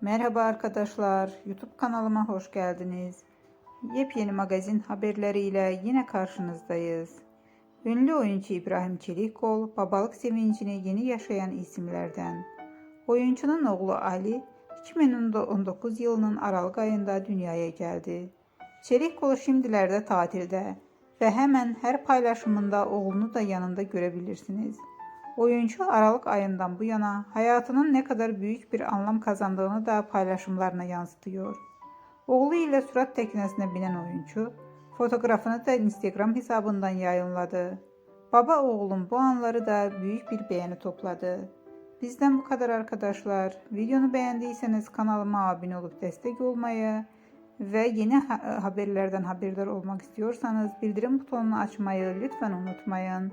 Merhaba arkadaşlar, YouTube kanalıma hoş geldiniz. Yepyeni magazin haberleriyle yine karşınızdayız. Ünlü oyuncu İbrahim Çelikkol, babalık sevincini yeni yaşayan isimlerden. Oyuncunun oğlu Ali, 2019 yılının Aralık ayında dünyaya geldi. Çelikkol şimdilerde tatilde ve hemen her paylaşımında oğlunu da yanında görebilirsiniz. Oyuncu Aralık ayından bu yana hayatının ne kadar büyük bir anlam kazandığını da paylaşımlarına yansıtıyor. Oğlu ile surat teknesine binen oyuncu, fotoğrafını da Instagram hesabından yayınladı. Baba oğlum bu anları da büyük bir beğeni topladı. Bizden bu kadar arkadaşlar. Videonu beğendiyseniz kanalıma abone olup destek olmayı ve yeni ha- haberlerden haberdar olmak istiyorsanız bildirim butonunu açmayı lütfen unutmayın.